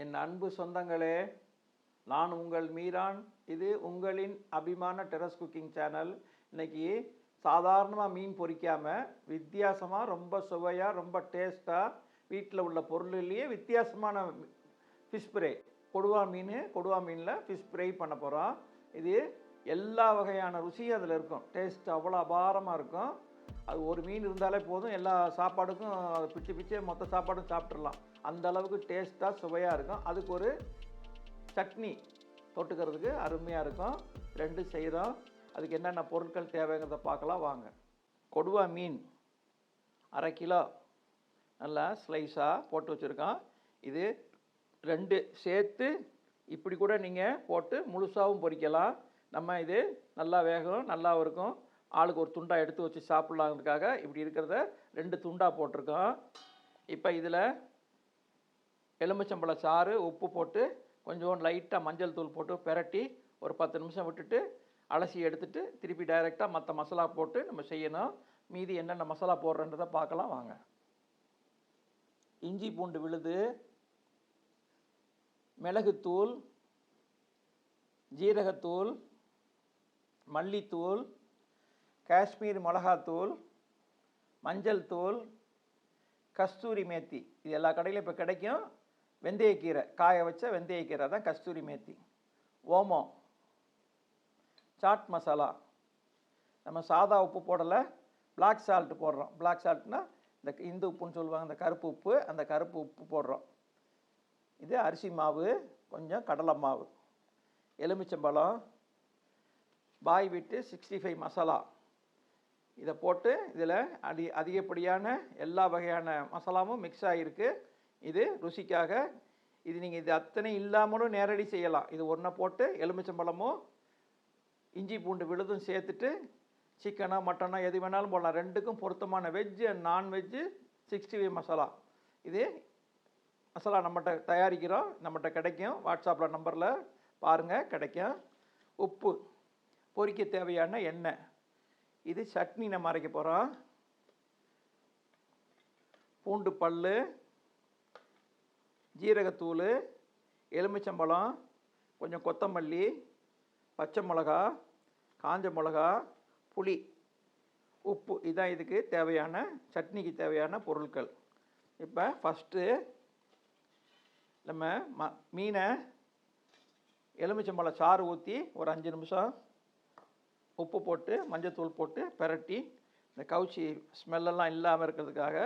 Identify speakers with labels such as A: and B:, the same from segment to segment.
A: என் அன்பு சொந்தங்களே நான் உங்கள் மீரான். இது உங்களின் அபிமான டெரஸ் குக்கிங் சேனல். இன்றைக்கி சாதாரணமாக மீன் பொறிக்காமல் வித்தியாசமாக ரொம்ப சுவையாக ரொம்ப டேஸ்ட்டாக வீட்டில் உள்ள பொருள்லேயே வித்தியாசமான ஃபிஷ் ஃப்ரை கொடுவா மீன் கொடுவா மீனில் ஃபிஷ் ஃப்ரை பண்ண போகிறோம் இது எல்லா வகையான ருசியும் அதில் இருக்கும். டேஸ்ட் அவ்வளோ அபாரமாக இருக்கும். அது ஒரு மீன் இருந்தாலே போதும் எல்லா சாப்பாடுக்கும் அதை பிச்சு பிச்சு மொத்த சாப்பாடும் சாப்பிட்றலாம் அந்த அளவுக்கு டேஸ்ட்டாக சுவையாக இருக்கும். அதுக்கு ஒரு சட்னி தொட்டுக்கிறதுக்கு அருமையாக இருக்கும். ரெண்டு செய்கிறோம் அதுக்கு என்னென்ன பொருட்கள் தேவைங்கிறத பார்க்கலாம் வாங்க. கொடுவா மீன் அரை கிலோ. நல்லா ஸ்லைஸாக போட்டு வச்சுருக்கோம். இது ரெண்டு சேர்த்து இப்படி கூட நீங்கள் போட்டு முழுசாகவும் பொரிக்கலாம் நம்ம இது நல்லா வேகும் நல்லாவும் இருக்கும். ஆளுக்கு ஒரு துண்டாக எடுத்து வச்சு சாப்பிட்லாங்கிறதுக்காக இப்படி இருக்கிறத ரெண்டு துண்டாக போட்டிருக்கோம். இப்போ இதில் எலுமிச்சம்பழ சாறு உப்பு போட்டு கொஞ்சம் லைட்டாக மஞ்சள் தூள் போட்டு பெரட்டி ஒரு பத்து நிமிஷம் விட்டுட்டு அலசி எடுத்துட்டு திருப்பி டைரெக்டாக மற்ற மசாலா போட்டு நம்ம செய்யணும். மீதி என்னென்ன மசாலா போடுறன்றதை பார்க்கலாம் வாங்க. இஞ்சி பூண்டு விழுது மிளகுத்தூள் ஜீரகத்தூள் மல்லித்தூள் காஷ்மீர் மிளகாத்தூள் மஞ்சள் தூள் கஸ்தூரி மேத்தி. இது எல்லா கடையிலும் இப்போ கிடைக்கும். வெந்தயக்கீரை காய வச்ச வெந்தயக்கீரை தான் கஸ்தூரி மேத்தி. ஓமம். சாட் மசாலா. நம்ம சாதா உப்பு போடலை. பிளாக் சால்ட் போடுறோம். பிளாக் சால்ட்னா இந்த இந்து உப்புன்னு சொல்லுவாங்க. இந்த கருப்பு உப்பு. அந்த கருப்பு உப்பு போடுறோம். இது அரிசி மாவு கொஞ்சம் கடலை மாவு. எலுமிச்சம்பழம். பாய் விட்டு சிக்ஸ்டி ஃபைவ் மசாலா. இதை போட்டு இதில் அடி அதிகப்படியான எல்லா வகையான மசாலாவும் மிக்ஸ் ஆகிருக்கு இது ருசிக்காக இது நீங்கள் இது அத்தனை இல்லாமலும் நேரடி செய்யலாம். இது ஒன்றை போட்டு எலுமிச்சம்பழமும் இஞ்சி பூண்டு விழுதும் சேர்த்துட்டு சிக்கனோ மட்டனோ எது வேணாலும் போடலாம். ரெண்டுக்கும் பொருத்தமான veg and nonveg sixty five masala. இது மசாலா நம்மகிட்ட தயாரிக்கிறோம். நம்மகிட்ட கிடைக்கும். வாட்ஸ்அப்பில் நம்பரில் பாருங்கள் கிடைக்கும். உப்பு. பொரிக்க தேவையான எண்ணெய். இது சட்னி நம்ம அரைக்க போகிறோம் பூண்டு பல் ஜீரகத்தூள் எலுமிச்சம்பழம் கொஞ்சம் கொத்தமல்லி பச்சை மிளகா காஞ்ச மிளகா புளி உப்பு. இதான் இதுக்கு தேவையான சட்னிக்கு தேவையான பொருட்கள். இப்போ ஃபஸ்ட்டு நம்ம ம மீனை எலுமிச்சம்பழம் சாறு ஊற்றி ஒரு அஞ்சு நிமிஷம் உப்பு போட்டு மஞ்சத்தூள் போட்டு பெரட்டி இந்த கவுச்சி ஸ்மெல்லெல்லாம் இல்லாமல் இருக்கிறதுக்காக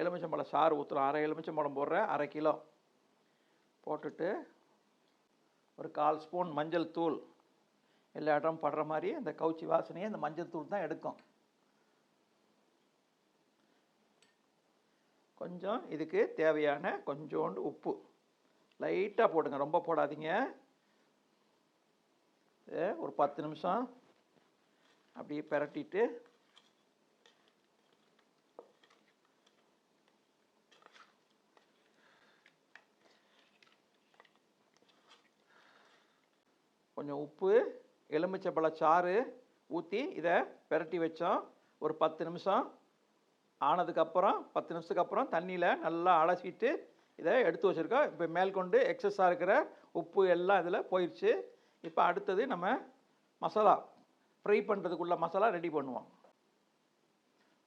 A: எலுமிச்சம்பழம் சாறு ஊற்றுறோம் அரை எலுமிச்சம்பழம் போடுறேன் அரை கிலோ. போட்டுட்டு ஒரு கால் ஸ்பூன் மஞ்சள் தூள். எல்லா இடம் படுற மாதிரி அந்த கவுச்சி வாசனையை இந்த மஞ்சள் தூள் தான் எடுக்கும். கொஞ்சம் இதுக்கு தேவையான கொஞ்சோண்டு உப்பு. லைட்டாக போடுங்க ரொம்ப போடாதீங்க. ஒரு பத்து நிமிஷம். அப்படியே பிரட்டிட்டு கொஞ்சம் உப்பு எலுமிச்சப்பழ சாறு ஊற்றி இதை பிரட்டி வச்சோம். ஒரு பத்து நிமிஷம் ஆனதுக்கப்புறம் பத்து நிமிஷத்துக்கு அப்புறம் தண்ணியில் நல்லா அலசிட்டு இதை எடுத்து வச்சுருக்கோம். இப்போ மேற்கொண்டு எக்ஸஸாக இருக்கிற உப்பு எல்லாம் இதில் போயிடுச்சு இப்போ அடுத்தது நம்ம மசாலா. ஃப்ரை பண்ணுறதுக்குள்ள மசாலா ரெடி பண்ணுவோம்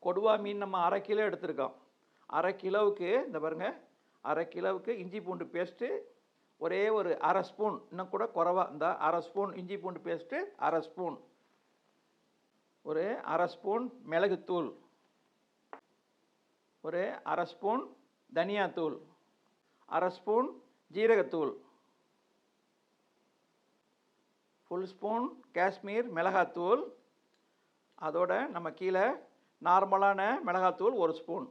A: கொடுவா மீன் நம்ம அரை கிலோ எடுத்திருக்கோம் அரை கிலோவுக்கு இந்த பாருங்க அரை கிலோவுக்கு இஞ்சி பூண்டு பேஸ்ட்டு ஒரே ஒரு அரை ஸ்பூன் இன்னும் கூட குறவா இந்த அரை ஸ்பூன் இஞ்சி பூண்டு பேஸ்ட்டு அரை ஸ்பூன் ஒரு அரை ஸ்பூன் மிளகுத்தூள். ஒரு அரை ஸ்பூன் தனியாத்தூள். அரை ஸ்பூன் ஜீரகத்தூள். ஃபுல் ஸ்பூன் காஷ்மீர் மிளகாத்தூள். அதோட நம்ம கீழே நார்மலான மிளகாத்தூள் ஒரு ஸ்பூன்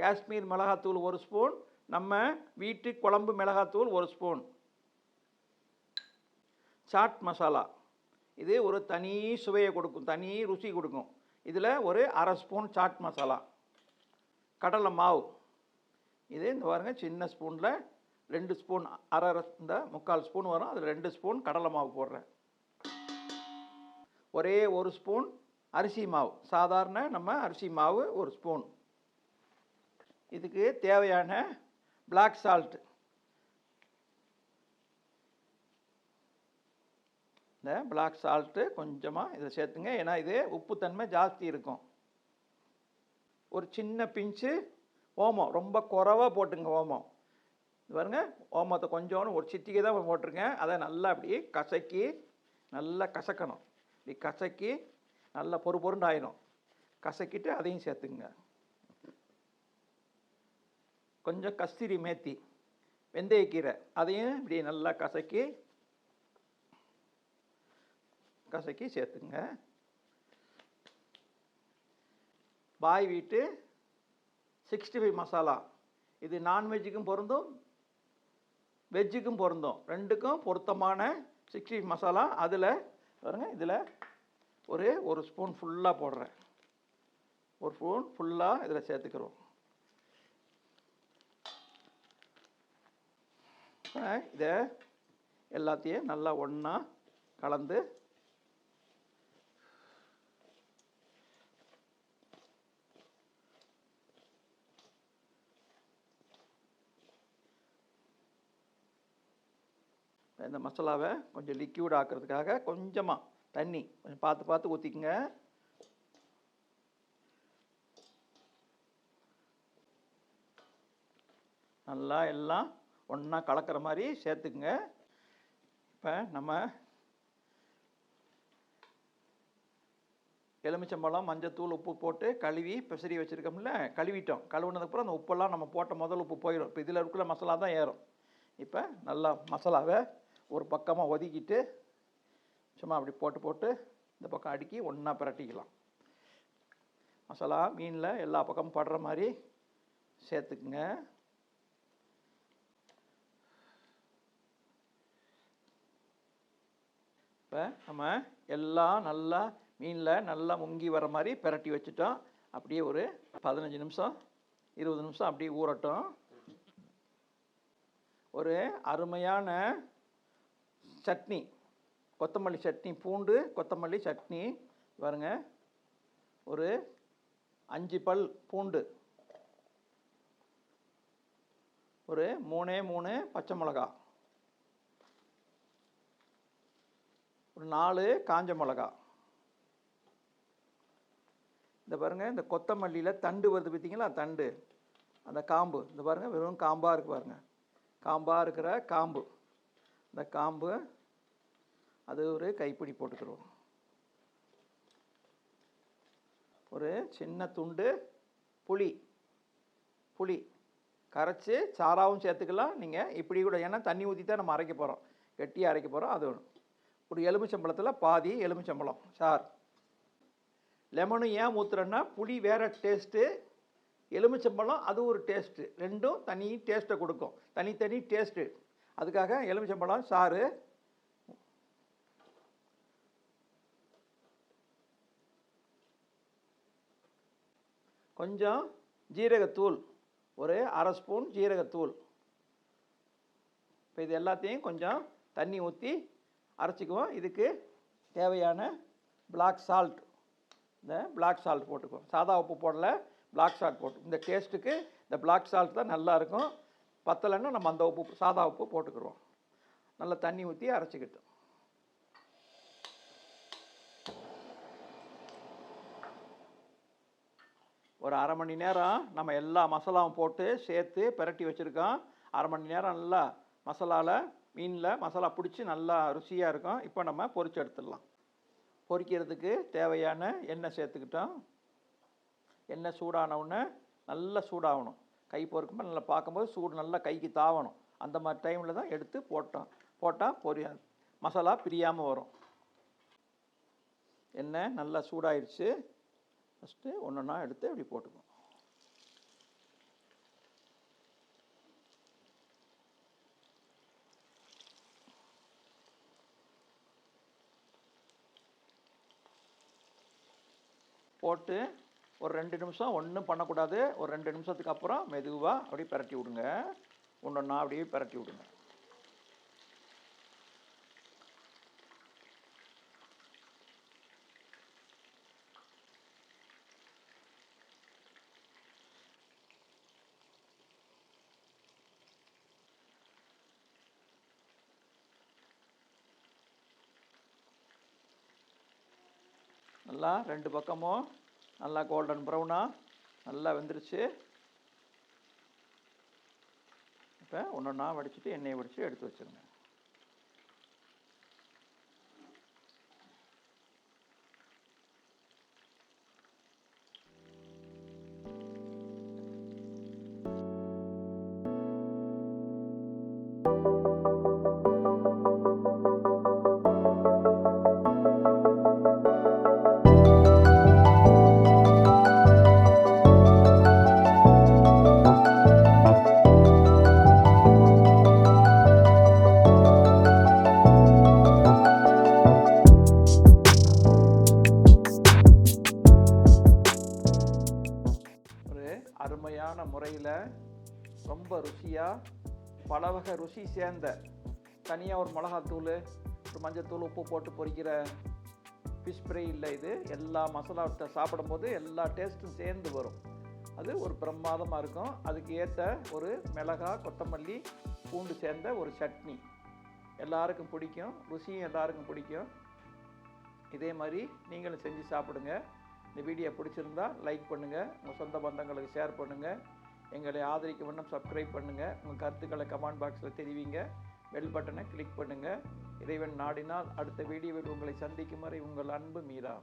A: காஷ்மீர் மிளகாத்தூள் ஒரு ஸ்பூன் நம்ம வீட்டு குழம்பு மிளகாத்தூள் ஒரு ஸ்பூன் சாட் மசாலா இது ஒரு தனி சுவையை கொடுக்கும் தனி ருசி கொடுக்கும். இதில் ஒரு அரை ஸ்பூன் சாட் மசாலா கடலை மாவு. இது இந்த பாருங்கள் சின்ன ஸ்பூனில் ரெண்டு ஸ்பூன் அரை இந்த முக்கால் ஸ்பூன் வரும். அதில் ரெண்டு ஸ்பூன் கடலை மாவு போடுறேன். ஒரே ஒரு ஸ்பூன் அரிசி மாவு. சாதாரண நம்ம அரிசி மாவு ஒரு ஸ்பூன். இதுக்கு தேவையான பிளாக் சால்ட் இந்த பிளாக் சால்ட்டு கொஞ்சமாக இதை சேர்த்துங்க. ஏன்னா இது உப்புத்தன்மை ஜாஸ்தி இருக்கும். ஒரு சின்ன பிஞ்சு ஓமம். ரொம்ப குறவாக போட்டுங்க ஓமம். இது பாருங்க ஓமத்தை கொஞ்சோன்னு ஒரு சிட்டிகை தான் போட்டிருக்கேன். அதை நல்லா அப்படி கசக்கி நல்லா கசக்கணும். இப்படி கசக்கி நல்லா பொறு பொருண்டாயிடும் கசக்கிட்டு அதையும் சேர்த்துங்க கொஞ்சம் கஸ்தூரி மேத்தி வெந்தயக்கீரை அதையும் இப்படி நல்லா கசக்கி கசக்கி சேர்த்துங்க பாய் வீட்டு சிக்ஸ்டி ஃபைவ் மசாலா. இது நான்வெஜ்ஜுக்கும் பொருந்தும் வெஜ்ஜுக்கும் பொருந்தும். ரெண்டுக்கும் பொருத்தமான சிக்ஸ்டி மசாலா. அதில் பாருங்க இதில் ஒரு ஒரு ஸ்பூன் ஃபுல்லாக போடுறேன். ஒரு ஸ்பூன் ஃபுல்லாக இதில் சேர்த்துக்கிறோம். இதை எல்லாத்தையும் நல்லா ஒன்றா கலந்து இந்த மசாலாவை கொஞ்சம் லிக்யூட் ஆக்கிறதுக்காக கொஞ்சமாக தண்ணி. கொஞ்சம் பார்த்து பார்த்து ஊற்றிக்குங்க நல்லா எல்லாம் ஒன்றா கலக்கிற மாதிரி சேர்த்துக்குங்க. இப்போ நம்ம எலுமிச்சம்பழம் மஞ்சத்தூள் உப்பு போட்டு கழுவி பிசறி வச்சுருக்கோம்ல கழுவிட்டோம். கழுவுனதுக்கப்புறம் அந்த உப்பெல்லாம் நம்ம போட்ட முதல் உப்பு போயிடும். இப்போ இதில் இருக்கிற மசாலா தான் ஏறும். இப்போ நல்லா மசாலாவை ஒரு பக்கமாக ஒதுக்கிட்டு சும்மா அப்படி போட்டு போட்டு இந்த பக்கம் அடுக்கி ஒன்றா பிரட்டிக்கலாம். மசாலா மீனில் எல்லா பக்கமும் படுற மாதிரி சேர்த்துக்குங்க. இப்போ நம்ம எல்லாம் நல்லா மீனில் நல்லா முங்கி வர மாதிரி பிரட்டி வச்சுட்டோம். அப்படியே ஒரு பதினஞ்சு நிமிஷம் இருபது நிமிஷம் அப்படியே ஊறட்டும். ஒரு அருமையான சட்னி கொத்தமல்லி சட்னி பூண்டு கொத்தமல்லி சட்னி பாருங்க. ஒரு அஞ்சு பல் பூண்டு. ஒரு மூணே மூணு பச்சை மிளகா. ஒரு நாலு காஞ்ச மிளகா. இந்த பாருங்க இந்த கொத்தமல்லியில் தண்டு வருது பார்த்தீங்களா தண்டு. அந்த காம்பு. இந்த பாருங்க வெறும் காம்பாக இருக்கு பாருங்க. காம்பாக இருக்கிற காம்பு. இந்த காம்பு அது ஒரு கைப்பிடி போட்டுக்கிறோம் ஒரு சின்ன துண்டு புளி புளி கரைச்சி சாராவும் சேர்த்துக்கலாம். நீங்கள் இப்படி கூட ஏன்னா தண்ணி ஊற்றி தான் நம்ம அரைக்க போகிறோம் கெட்டியாக அரைக்க போகிறோம் அது ஒன்று ஒரு எலுமிச்சம்பழத்தில் பாதி எலுமிச்சம்பழம் சார். லெமனும் ஏன் ஊற்றுறேன்னா புளி வேறு டேஸ்ட்டு எலுமிச்சம்பழம் அது ஒரு டேஸ்ட்டு ரெண்டும் தனி டேஸ்ட்டை கொடுக்கும். தனித்தனி டேஸ்ட்டு அதுக்காக எலுமிச்சம்பழம் சாறு. கொஞ்சம் ஜீரகத்தூள் ஒரு அரை ஸ்பூன் ஜீரகத்தூள். இப்போ இது எல்லாத்தையும் கொஞ்சம் தண்ணி ஊற்றி அரைச்சிக்குவோம். இதுக்கு தேவையான பிளாக் சால்ட் இந்த பிளாக் சால்ட் போட்டுக்குவோம். சாதா உப்பு போடல பிளாக் சால்ட் போட்டு இந்த டேஸ்ட்டுக்கு இந்த பிளாக் சால்ட் தான் நல்லா இருக்கும். பத்தலைன்னா நம்ம அந்த உப்பு சாதா உப்பு போட்டுக்கிறோம் நல்லா தண்ணி ஊற்றி அரைச்சிக்கிட்டோம் ஒரு அரை மணி நேரம் நம்ம எல்லா மசாலாவும் போட்டு சேர்த்து பிரட்டி வச்சுருக்கோம். அரை மணி நேரம் நல்லா மசாலாவில் மீனில் மசாலா பிடிச்சி நல்லா ருசியாக இருக்கும். இப்போ நம்ம பொரிச்சு எடுத்துடலாம். பொரிக்கிறதுக்கு தேவையான எண்ணெய் சேர்த்துக்கிட்டோம். எண்ணெய் சூடான உடனே நல்லா சூடாகணும். கை பொறுக்கும்போது நல்லா பார்க்கும்போது சூடு நல்லா கைக்கு தாவணும். அந்த மாதிரி டைமில் தான் எடுத்து போட்டோம். போட்டால் பொரிய மசாலா பிரியாமல் வரும். எண்ணெய் நல்லா சூடாயிடுச்சு ஃபஸ்ட்டு ஒன்று ஒன்றா எடுத்து இப்படி போட்டுக்குவோம். போட்டு ஒரு ரெண்டு நிமிஷம் ஒன்றும் பண்ணக்கூடாது. ஒரு ரெண்டு நிமிஷத்துக்கு அப்புறம் மெதுவாக அப்படியே பரட்டி விடுங்க. ஒன்று ஒன்றா அப்படியே பரட்டி விடுங்க. நல்லா ரெண்டு பக்கமும் நல்லா கோல்டன் ப்ரௌனாக நல்லா வெந்துருச்சு. இப்போ ஒன்று ஒன்றா வடிச்சிட்டு எண்ணெயை வடித்து எடுத்து வச்சுருங்க. அருமையான முறையில் ரொம்ப ருசியாக பல வகை ருசி சேர்ந்த தனியாக ஒரு மிளகாத்தூள் ஒரு மஞ்சத்தூள் உப்பு போட்டு பொரிக்கிற ஃபிஷ் ஃப்ரை இல்லை இது. எல்லா மசாலா சாப்பிடும்போது எல்லா டேஸ்ட்டும் சேர்ந்து வரும். அது ஒரு பிரமாதமாக இருக்கும். அதுக்கு ஏற்ற ஒரு மிளகா கொத்தமல்லி பூண்டு சேர்ந்த ஒரு சட்னி. எல்லாருக்கும் பிடிக்கும். ருசியும் எல்லாருக்கும் பிடிக்கும். இதே மாதிரி நீங்களும் செஞ்சு சாப்பிடுங்க. இந்த வீடியோ பிடிச்சிருந்தா லைக் பண்ணுங்கள் உங்கள் சொந்த பந்தங்களுக்கு ஷேர் பண்ணுங்கள் எங்களை ஆதரிக்க வண்ணம் சப்ஸ்கிரைப் பண்ணுங்கள் உங்கள் கருத்துக்களை கமெண்ட் பாக்ஸில் தெரிவிங்க. பெல் பட்டனை கிளிக் பண்ணுங்கள் இறைவன் நாடினால் அடுத்த வீடியோவில் உங்களை சந்திக்கும் வரை உங்கள் அன்பு மீரா.